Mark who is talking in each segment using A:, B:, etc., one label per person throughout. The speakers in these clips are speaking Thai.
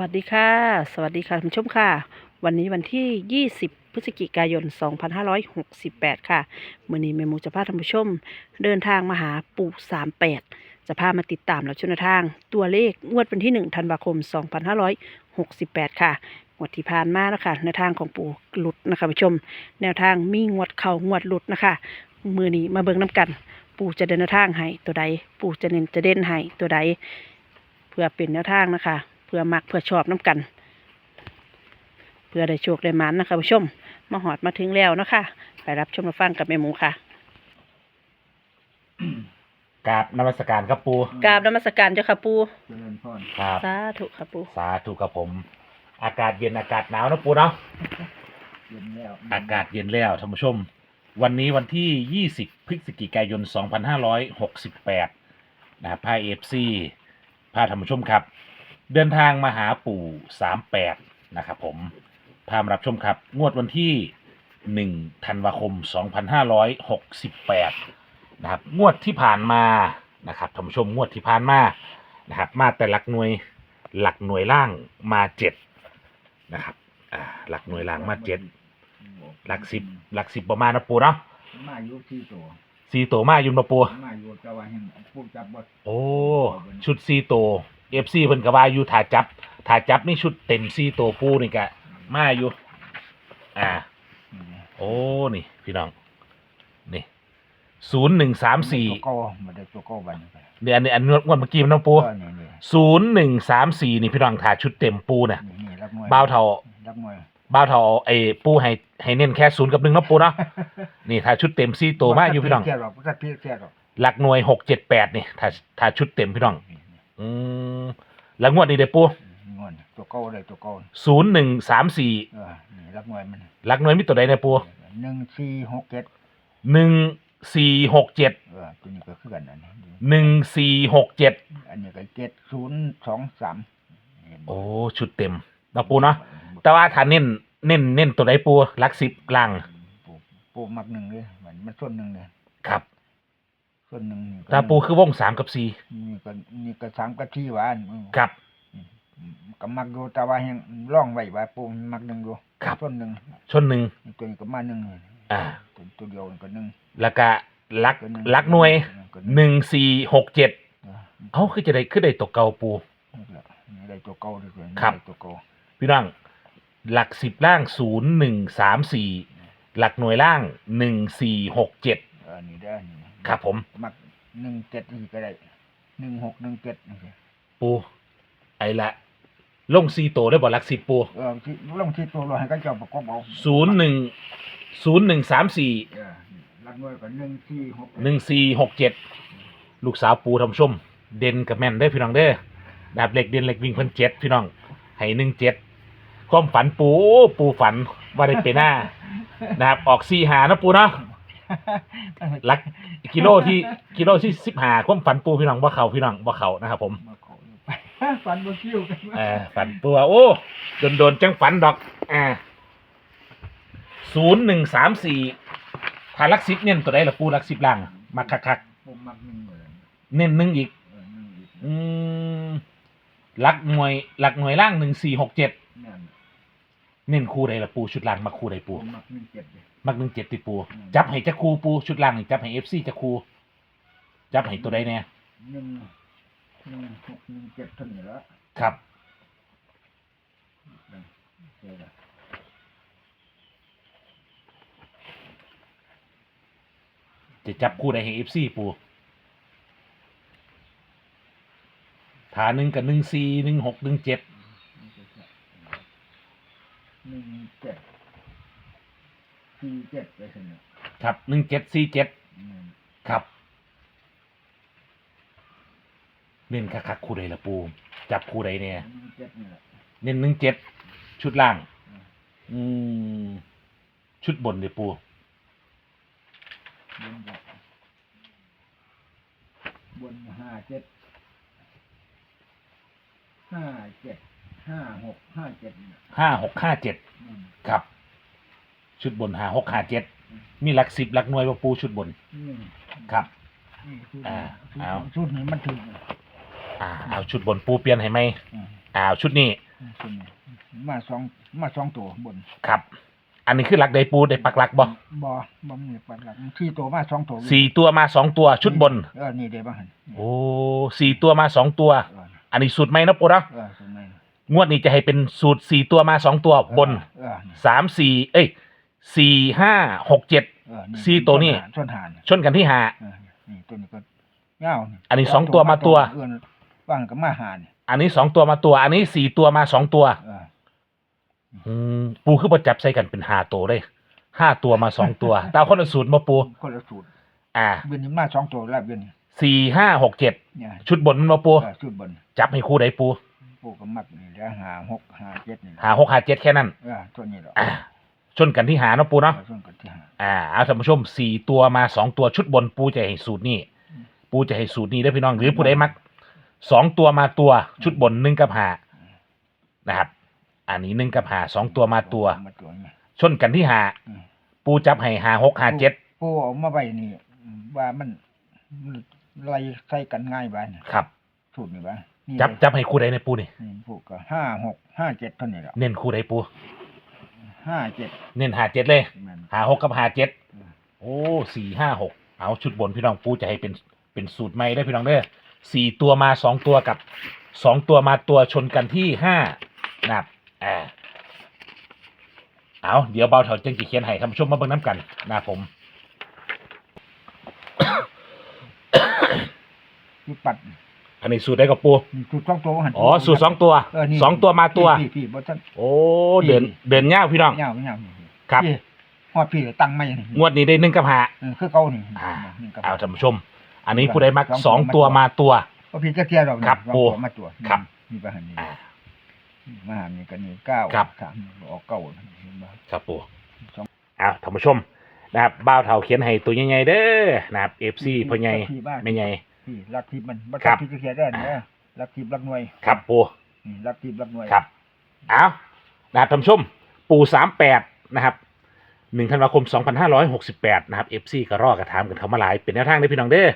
A: วัสดีค่ะ สวัสดีค่ะท่านผู้ชมค่ะ วันนี้วันที่ 20 พฤศจิกายน 2568 ค่ะมื่อนี้แม่มูจะพาท่านผู้ชม เดินทางมาหาปู่ 38 จะพามาติดตามแล้วชนทาง ตัวเลขงวดวันที่ 1 ธันวาคม 2568 ค่ะงวดที่ผ่านมานะคะแนวทางของปู่หลุดนะคะผู้ชม แนวทางมีงวดเข่างวดหลุดนะคะมือนี้มาเบิ่งน้ำกัน ปู่จะเดินทางให้ตัวใด ปู่จะเน้นจะเด่นให้ตัวใด เพื่อเป็นแนวทางนะคะ เพื่อมักเพื่อชอบน้ำกัน เพื่อได้โชคได้หมันนะคะผู้ชม มาหอดมาถึงแล้วนะคะไปรับชมรับฟังกับแม่หมูค่ะ
B: กราบนมัสการครับปู
A: กราบนมัสการเจ้าค่ะปู
C: เจริญพร
B: ครับ
A: สาธุค่ะปู
B: สาธุกับผม อากาศเย็นอากาศหนาวนะปูเนาะ
C: เย็นแล้ว
B: อากาศเย็นแล้วท่านผู้ชม วันนี้วันที่ 20 พฤศจิกายน 2568 นะครับพาเอฟซีพาท่านผู้ชมครับ เดินทางมาหาปู่38นะครับผมพามารับชมครับ งวดวันที่1ธันวาคม2568นะครับ งวดที่ผ่านมานะครับท่านผู้ชมงวดที่ผ่านมานะครับ มาแต่หลักหน่วยหลักหน่วยล่างมาเจ็ดนะครับอ่าหลักหน่วยล่างมาเจ็ดหลักสิบหลักสิบประมาณนะปูเนาะ
C: มาอยู่ที่ตัว
B: สี่ตัวมาอยู่นะปู
C: มาอยู่แต่ว่าเห็นผู้จับบด
B: โอ้ชุดสี่ตัวเอ ฟซีเพิ่นก็ว่าอยู่ถ่าจับถ่าจับนี่ชุดเต็มสี่ตัวปูนี่กะมาอยู่ อ่า โอ้นี่ พี่น้อง นี่ศูนย์หนึ่งสามสี่
C: ตัวโก้มาได้ตัวโก้บันไป
B: เดี๋ยวอันนี้อันงวดงวดเมื่อกี้มันน้องปู
C: ก็นี่นี่
B: ศูนย์หนึ่งสามสี่นี่พี่น้องถ่าชุดเต็มปูเนี่ย
C: นี่นี่รับมวย
B: บ้าวเท่า
C: รับมวย
B: บ้าวเท่าไอ้ปูให้ให้เน้นแค่ศูนย์กับหนึ่งเนาะปูเนาะ นี่ถ่าชุดเต็มสี่ตัวมาอยู่พี่น้อง
C: เสียหรอกก็พี่เสียหรอก
B: หลักหน่วยหกเจ็ดแปดนี่ถ้าถ้าชุดเต็มพี่น้อง อืมแล้วงวดนี้เด้อปู
C: งอนตัวโก้เลยตัวโก้
B: ศูนย์หนึ่งสามสี่
C: เออนี่รับมวยมัน
B: หลักหน่วยมีตัวใดเนี่ยปู
C: หนึ่งสี่หกเจ็ด
B: หนึ่งสี่หกเจ็ด
C: เออตัวนี้ก็คือกันอันนี้
B: หนึ่งสี่หกเจ็ด
C: อันนี้ก็เจ็ดศูนย์สองสามเห็นบ่
B: โอ้ชุดเต็มเนาะปูเนาะแต่ว่าถ้าเน้นเน้นเน้นตัวใดปูหลักสิบล่าง
C: ปูปูมักหนึ่งเลยมันมันส่วนหนึ่งเลย
B: ครับ
C: ส่วนหนึ่งนี่ก็
B: ตาปูคือวงสามกับสี่
C: นี่ก็นี่ก็สามกะทิหวาน
B: ครับ
C: ก็มักอยู่แต่ว่ายังร่องไว้ว่าปูมันมักหนึ่งอยู่
B: ครับ
C: ต้นหนึ่ง
B: ชนหนึ่ง
C: นี่ตัวนี้ก็มาหนึ่ง
B: อ่า
C: ตัวตัวเดียวนี่ก็หนึ่ง
B: แล้วก็หลัก
C: ตัว
B: หลักหน่วย
C: ก็
B: หนึ่งสี่หกเจ็ด
C: เออ
B: เอ้าคือจะได้คือได้ตกเก่าปู
C: นี่แหละนี่ได้ตัวเก่าดีกว่า
B: ครับ
C: ได้ตัวเก่า
B: พี่น้องหลักสิบล่างศูนย์หนึ่งสามสี่หลักหน่วยล่างหนึ่งสี่หกเจ็ด
C: เออนี่ได้อนี่
B: ครับผม
C: มักหนึ่งเจ็ดนี่ก็ได้หนึ่งหกหนึ่งเจ็ดนี่สิ
B: ปูไอ้ละลงซีโตได้บ่หลักสิบปู
C: เออที่ลงที่ตัวเราให้ก็เจ้าประกอบเอา
B: ศูนย์หนึ่งศูนย์หนึ่งสามสี่
C: เออรักน้อยก็หนึ่งสี่หก
B: หนึ่งสี่หกเจ็ดลูกสาวปูทำชม เด่นกับแม่นได้อพี่น้องเด้อดาบเหล็กเด่นเหล็กวิ่งเพิ่นเจ็ดพี่น้องให้หนึ่งเจ็ดความฝันปูปูฝันว่าได้ไปหน้า นะครับออกซีหานะปูเนาะห ลักกิโลที่กิโลที่สิบหาความฝันปูพี่น้องว่าเขาพี่น้องว่าเขานะครับผม
C: มาขอไปฟันบนคิ้วกัน
B: เออฝันปูว่าโอ้โดนโดนๆจังฝันดอกอ่าศูนย์หนึ่งสามสี่ถ้าลักสิบเน้นตัวใดล่ะปูลักสิบล่างมาคัก
C: ผมมักหนึ่งเลย
B: ๆเน้นหนึ่งอีก
C: เออหนึ่งอีก
B: อืมหลักหน่วยหลักหน่วยล่างหนึ่งสี่หกเจ็ด
C: นั่น
B: เน้นคู่ใดล่ะปูชุดล่างมาคู่ใด
C: ผ
B: ปู
C: มมักหนึ่งเจ็ดเลย
B: มักหนึ่งเจ็ดติดปู
C: อืม
B: จับให้จะคู่ปูชุดล่างนี่จับให้เอฟซีจะคู่จับให้ตัวใดเนี่ย
C: หนึ่งหนึ่งหกหนึ่งเจ็ดเท่านี้ละ
B: ครับ
C: เจอละ
B: จะจับคู่ใดให้เอฟซีปูฐานหนึ่งกับหนึ่งสี่หนึ่งหกหนึ่งเจ็ด
C: หนึ่งเจ็ดสี่เจ็ดไปสิเนี่ย
B: ครับหนึ่งเจ็ดสี่เจ็ด
C: อืม
B: ครับเน้นคักๆคู่ใดละปู จับคู่ใดเนี่ย
C: หนึ่งเจ็ดนี่แหละ
B: เน้นหนึ่งเจ็ดชุดล่าง
C: อืม
B: อืม ชุดบนเดี๋ยวปู
C: บนกับบนห้าเจ็ดห้าเจ็ด ห้าหกห้าเจ็ดนี่แหละ
B: ห้าหกห้าเจ็ด
C: อืม
B: ครับ ชุดบนห้าหกห้าเจ็ดมีหลักสิบหลักหน่วยว่าปูชุดบน
C: นี่
B: ครับ
C: นี่ชุด
B: อ่า
C: ชุด
B: เอา
C: ชุดนี้มันถึง
B: อ่าเอาชุดบนปูเปลี่ยนให้ไหม
C: อืม
B: อ่าชุดนี้
C: ตัวนี้มาสองมาสองตัวบน
B: ครับ อันนี้คือหลักใดปูได้ปักหลักบ่
C: บ่บ่มีปัดหลักที่ตัวมาสองตัว
B: สี่ตัวมาสองตัวชุดบน
C: เออนี่เด้บ้างหั่น
B: โอ้สี่ตัวมาสองตัว
C: เออ
B: อันนี้สูตรใหม่นะปูเนาะ
C: เออตัวนี้
B: งวดนี้จะให้เป็นสูตรสี่ตัวมาสองตัวบน
C: เออนี่
B: สามสี่เอ้ยสี่ห้าหกเจ็ด
C: เออนี่
B: สี่ตัวนี่
C: ส่วนหาร
B: ชนกันที่หา
C: เออนี่ตัวนี้ก็เงา
B: อันนี้สองตัวมาตัว
C: เอื้อนว่างก็มาหาร
B: อันนี้สองตัวมาตัว อันนี้สี่ตัวมาสองตัว
C: เออ
B: อืมปูคือประจับใส่กันเป็นห้าตัวเลยห้าตัวมาสองตัวตามคนละสูตรมาปู
C: คนละสูตร
B: อ่า
C: เวียนนี้มาสองตัวแล้วเวียนนี้
B: สี่ห้าหกเจ็ด
C: เนี่ย
B: ชุดบนมันมาปู
C: เออสูตรบน
B: จับให้คู่ใดปู
C: ปูก็มักนี่แล้วหาหกหาเจ็ดนี่
B: หาหกหาเจ็ดแค่นั้น
C: เออตัวนี้หรอก
B: อ่าชนกันที่หาเนาะปูเนาะ
C: เออส่วนกันที่หา
B: อ่าเอาท่านผู้ชมสี่ตัวมาสองตัวชุดบนปูจะให้สูตรนี้ปูจะให้สูตรนี้ได้อพี่น้องหรือผู้ใดมักสองตัวมาตัวชุดบนหนึ่งกับหานะครับ อันนี้หนึ่งกับหาสองตัวมาตัว
C: มาตัวนี้
B: ชนกันที่หา
C: อืม
B: ปูจับให้หาหกหาเจ็ด
C: ปูเอามาไว้นี่ว่ามันมันไล่ใส่กันง่ายบ้าน
B: ครับ
C: สูตรนี่บ้า นนี่
B: จับจับให้คู่ใดในปูนี่
C: นี่ปูก็ห้าหกห้าเจ็ดเท่านี้แหละ
B: เน้นคู่ใดปู
C: ห้าเจ็ด
B: เน้นหาเจ็ดเลย
C: แม่น
B: หาหกกับหาเจ็ด
C: อืม
B: โอ้สี่ห้าหกเอาชุดบนพี่น้องปูจะให้เป็นเป็นสูตรใหม่ได้อพี่น้องเด้อสี่ตัวมาสองตัวกับสองตัวมาตัวชนกันที่ห้านะครับอ่าเอาเดี๋ยวเบาเถาจังจีเขียนให้ท่านผู้ชมมาเบิ่งน้ำกันนะครับผม
C: ที่ปัด
B: อันนี้สูตรได้กับปู
C: นี่สูตรสองตัวหัน
B: อ๋อสูตรสองตัว
C: เออนี่
B: สองตัวมาตัว
C: พี่พี่บ่ทัน
B: โอ้เดินเดินยาวพี่น้อง
C: ยาวๆยาวๆ
B: ครับ
C: พี่ฮอดพี่ตั้งไม่นี่
B: งวดนี้ได้หนึ่งกับหา
C: เออคือเก่านี่
B: อ่า
C: นี่ก็
B: เอาท่านผู้ชม อันนี้ผู้ใดมัก
C: ส
B: ส
C: อ
B: องง
C: ตั
B: ตัวว
C: มา
B: มา ตัว
C: บ่พี่จะเทียดอกนี่
B: ครับ
C: สอง
B: ปู
C: ตัวมาตัว
B: ครับ
C: นี่ประหันนี่
B: อ่า
C: มาหานี่ก็นี่เก้า
B: ครับ
C: สามออกเก้าเห็นบ่
B: ครับปู
C: สอง
B: เอาท่านผู้ชมนะครับบ้าวเถาเขียนให้ตัวใหญ่ๆเด้อนะครับเอฟซีพ่อใหญ่
C: ที่บ้าน
B: ไม่ใหญ่
C: พี่รักทิพย์มันบ่
B: ครั
C: ต้อบ งพี่จะเทียดได้นะรักทิพย์รักหน่วย
B: ครับปู
C: นี่รักทิพย์รักหน่วย
B: ครับ เอานะครับท่านผู้ชม ปูสามแปดนะครับหนึ่งธันวาคมสองพันห้าร้อยหกสิบแปดนะครับเอฟซีกระรอกกระถามกันเข้ามาหลาย เป็นแนวทางได้อพี่น้องเด้อ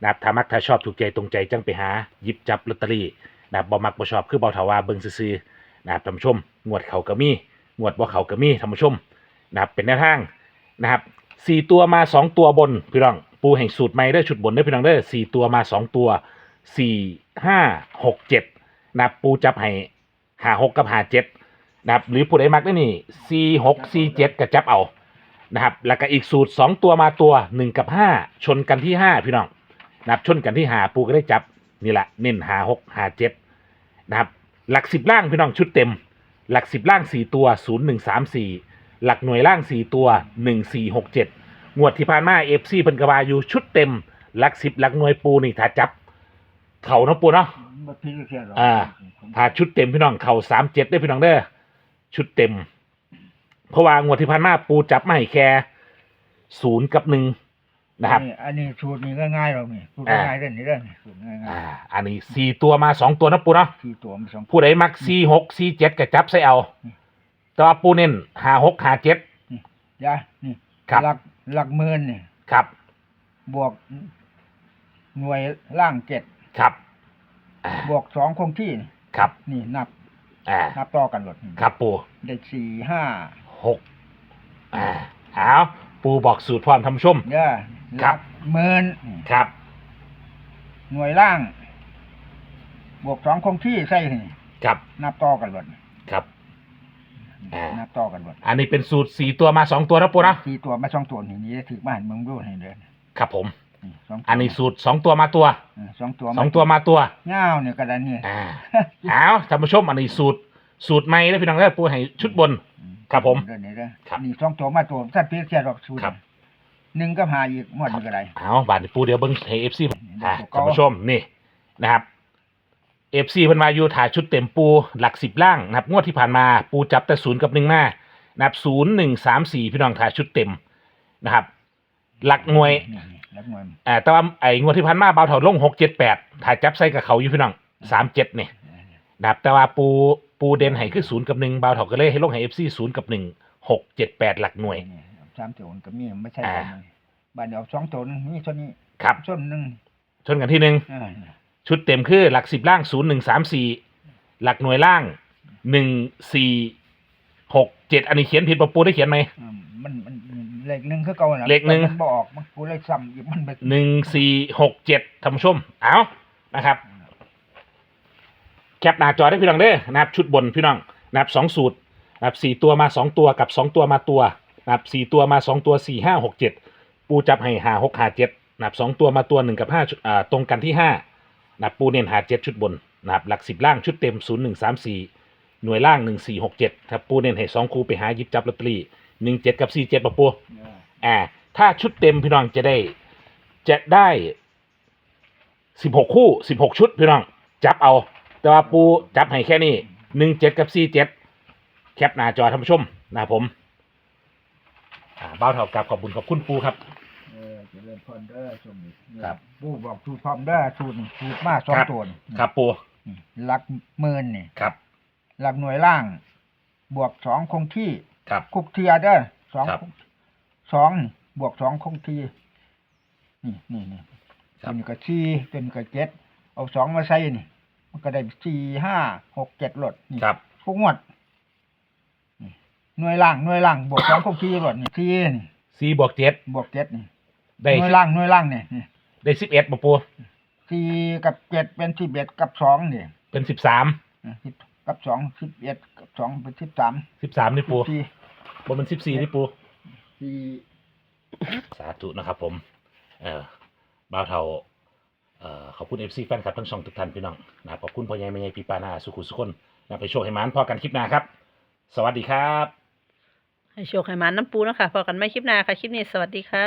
B: นะครับถ้ามักถ้าชอบถูกใจตรงใจจังไปหาหยิบจับลอตเตอรี่นะครับบ่มักบ่ชอบคือเบาเถาว่าเบิ่งซื่อๆนะครับท่านผู้ชม งวดเขาก็มี งวดบ่เขาก็มีท่านผู้ชมนะครับเป็นแนวทางนะครับสี่ตัวมาสองตัวบนพี่น้อง ปูแห่งสูตรใหม่ได้ชุดบนได้พี่น้องเด้สี่ตัวมาสองตัวสี่ห้าหกเจ็ดนะครับปูจับให้หาหกกับหาเจ็ดนะครับหรือผู้ใดมักได้นี่ C หก C เจ็ดกระจับเอานะครับแล้วก็อีกสูตรสองตัวมาตัวหนึ่งกับห้าชนกันที่ห้าพี่น้องนะครับชนกันที่หาปูก็ได้จับนี่แหละเน้นหาหกหาเจ็ดนะครับหลักสิบล่างพี่น้องชุดเต็ม หลักสิบล่างสี่ตัวศูนย์หนึ่งสามสี่หลักหน่วยล่างสี่ตัวหนึ่งสี่หกเจ็ด งวดที่ผ่านมาเอฟซีเพิ่นกระบาอยู่ชุดเต็มหลักสิบหลักหน่วยปูนี่ถ้าจับ เขาเนาะปูเนาะ
C: บ่พี่จะเทียดหรอก
B: อ่า ถ้าชุดเต็มพี่น้องเข่าสามเจ็ดได้พี่น้องเด้อชุดเต็ม เพราะว่างวดที่ผ่านมาปูจับมาให้แค่ศูนย์กับหนึ่งนะครับ
C: อัอันนี้สูตรนี้ก็ง่ายหรอกนี่สูตร
B: อ่า
C: ง่ายๆเด้อนี่เด้อนี่สูตรง่าย
B: อ่า อันนี้สี่ตัวมาสองตัวนะปูเนาะ
C: ๆที่ตัวมันสอง
B: ผู้ใดมักสี่หกสี่เจ็ดก็จับใส่เอา แต่ว่าปูเน้นหาหกหาเจ็ด
C: ยานี่
B: ครับ
C: หลัก หลักหมื่นนี่
B: ครับ
C: บวกหน่วยล่างเจ็ด
B: ครับอ่า
C: บวกสองคงที่นี่
B: ครับ
C: นี่นับ
B: อ่า
C: นับต่อกันหมด
B: ครับปู
C: ได้สี่ห้า
B: หกอ่าเอาปูบอกสูตรพร้อมทำชม
C: เด้อ
B: ครับ
C: หลักหมื่น
B: ครับ
C: หน่วยล่าง บวกสองคงที่ใส่นี่
B: ครับ
C: นับต่อกันหมด
B: ครับ อ่านั
C: นับต่อกันหมด
B: อันนี้เป็นสูตรสี่ตัวมาสองตัวนะปูนะ
C: สี่ตัวมาสองตัวนี่นี่ถือบ้านมึงรู้ให้เด้อ
B: ครับผม
C: นี่สองตัว
B: อันนี้สูตรสองตัวมาตัว
C: เออสองตัว
B: สองตัวมาตัว
C: เงาวเนี่ยกระดานนี่
B: อ่าเอาท่านผู้ชมอันนี้สูตรสูตรใหม่แล้วพี่น้องได้อปูให้ชุดบนครับผม
C: เด้อนี่เด้อ
B: ครับ
C: นี่สองตัวมาตัวท่านเพียเสียดอกสูตร
B: ครับ
C: หนึ่งก็หาอีกหมดนี่ก็ได้
B: เอาบาทนี้ปูเดี๋ยวเบิ้งให้เอฟซี
C: นี่
B: อ่า
C: ตัวเก่า
B: ท่านผู้ชมนี่นะครับ เอฟซีเพิ่นมาอยู่ถ่ายชุดเต็มปูหลักสิบล่างนะครับงวดที่ผ่านมาปูจับแต่ศูนย์กับหนึ่งมานะครับศูนย์หนึ่งสามสี่พี่น้องถ่ายชุดเต็มนะครับ หลักหน่วย
C: นี่นี่หลักหน่วย
B: อ่าแต่ว่าไอ้งวดที่ผ่านมาเบาเถาลงหกเจ็ดแปดถ่ายจับใส่กับเขาอยู่พี่น้องสามเจ็ดเนี่ยนะครับแต่ว่าปูปูเด่นให้คือศูนย์กับหนึ่งบาวเถาก็เลยให้ลงให้เอฟซีศูนย์กับหนึ่งหกเจ็ดแปดหลักหน่วย
C: นี่สามตัวมันก็มีไม่ใช่
B: อ่า
C: ตัวนึงบ้านเดียวสองตัวนึงมีตัวนี้
B: ครับ
C: ส่วนหนึ่ง
B: ชนกันที่หนึ่ง
C: อ่า
B: ชุดเต็มคือหลักสิบล่างศูนย์หนึ่งสามสี่หลักหน่วยล่างหนึ่งสี่หกเจ็ดอันนี้เขียนผิดปะปูได้เขียนไหม
C: อืมมันมันเลขหนึ่งคือเก่าน่ะ
B: เลขหนึ่ง
C: แต่มันบออกมันกูเลยซ้ำอีกมันไป
B: หนึ่งสี่หกเจ็ดท่านผู้ชม เอานะครับ แคปหน้าจอได้พี่น้องเด้อนะครับชุดบนพี่น้องนะครับสองสูตรนะครับสี่ตัวมาสองตัวกับสองตัวมาตัวนะครับสี่ตัวมาสองตัวสี่ห้าหกเจ็ดปูจับให้หาหกหาเจ็ดนะครับสองตัวมาตัวหนึ่งกับห้าชุดอ่าตรงกันที่ห้า นะครับปูเน้นหาเจ็ดชุดบนนะครับหลักสิบล่างชุดเต็มศูนย์หนึ่งสามสี่หน่วยล่างหนึ่งสี่หกเจ็ดครับปูเน้นให้สองคูไปหาหยิบจับลอตเตอรี่หนึ่งเจ็ดกับสี่เจ็ดปะปู
C: เออ
B: อ่า ถ้าชุดเต็มพี่น้องจะได้ จะได้สิบหกคู่สิบหกชุดพี่น้อง จับเอา แต่ว่าปูจับให้แค่นี้หนึ่งเจ็ดกับสี่เจ็ดแคปหน้าจอท่านผู้ชมนะครับผมอ่าเบ้าเท่ากับขอบคุณขอบคุณปูครับ
C: เออเจริญพรเด้อชมนี่
B: ครับ
C: ผู้บอกสูตรพร้อมเด้อสูตรนี่สูตรมาสอง
B: ครับ
C: ตัวนี่
B: ครับปู
C: นี่หลักหมื่นนี่
B: ครับ
C: หลักหน่วยล่าง บวกสองคงที่
B: ครับ
C: คุกเทียเด้อสอง
B: ครับ
C: สองนี่บวกสองคงที่นี่นี่นี่
B: ครับ
C: เป็นกับสี่เป็นกับเจ็ดเอาสองมาใส่นี่ มันก็ได้สี่ห้าหกเจ็ดหลดนี่
B: ครับ
C: ทุกงวดนี่หน่วยล่างหน่วยล่างบวกสองคงที่หลดนี่สี่นี่
B: สี่บวกเจ็ด
C: บวกเจ็ดนี่
B: ได้
C: หน่วยล่างหน่วยล่างนี่นี่
B: ได้สิบเอ็ดปะปู
C: สี่กับเจ็ดเป็นสิบเอ็ดกับสองนี่
B: เป็นสิบสาม
C: สิบกับสองสิบเอ็ดกับสองเป็นสิบสาม
B: สิบสามนี่ปู
C: สี่
B: บนเป็นสิบสี่นี่ปู
C: สี่
B: สาธุนะครับผม เออบ่าวเทาเอ่อขอบคุณเอฟซีแฟนคลับทั้งช่องทุกท่านพี่น้องนะครับขอบคุณพ่อใหญ่แม่ใหญ่ปีปานาสุขุสุคนนะไปโชคให้หมานพอกันคลิปหน้าครับ สวัสดีครับ
A: ให้โชคให้หมาน้ำปูเนาะคะพอกันไม่คลิปหน้าค่ะ คลิปนี้สวัสดีค่ะ